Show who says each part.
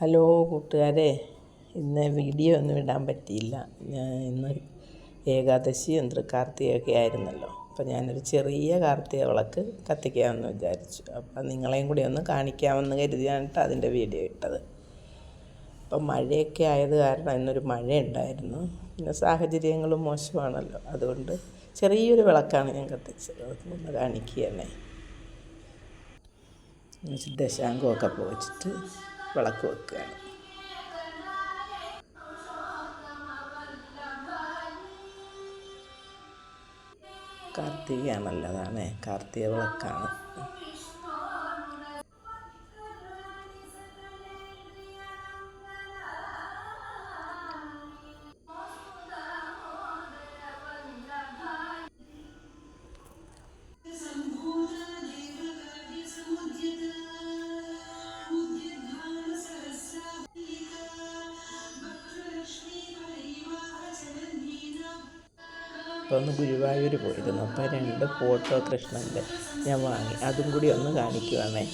Speaker 1: Hello കൂട്ടുകാരെ ഇന്ന് video ഒന്നും ഇടാൻ പറ്റിയില്ല. ഞാൻ ഇന്ന് ഏകാദശിയും തൃക്കാർത്തികയൊക്കെ ആയിരുന്നല്ലോ. അപ്പോൾ ഞാനൊരു ചെറിയ കാർത്തിക വിളക്ക് കത്തിക്കാമെന്ന് വിചാരിച്ചു. അപ്പം നിങ്ങളെയും കൂടി ഒന്ന് കാണിക്കാമെന്ന് കരുതിയാണ് അതിന്റെ വീഡിയോ ഇട്ടത്. അപ്പം മഴയൊക്കെ ആയത് കാരണം ഇന്നൊരു മഴയുണ്ടായിരുന്നു. പിന്നെ സാഹചര്യങ്ങളും മോശമാണല്ലോ. അതുകൊണ്ട് ചെറിയൊരു വിളക്കാണ് ഞാൻ കത്തിച്ചത്. അതൊന്ന് കാണിക്കുകയാണേ ദശാങ്കമൊക്കെ പോച്ചിട്ട് വിളക്ക് വെക്കുകയാണ്. കാർത്തികയാണല്ലോ അതാണ് കാർത്തിക വിളക്കാണ്. അപ്പോൾ ഒന്ന് ഗുരുവായൂർ പോയിരുന്നു. അപ്പോൾ രണ്ട് ഫോട്ടോ കൃഷ്ണന്റെ ഞാൻ വാങ്ങി. അതും കൂടി ഒന്ന് കാണിക്കുവാണേ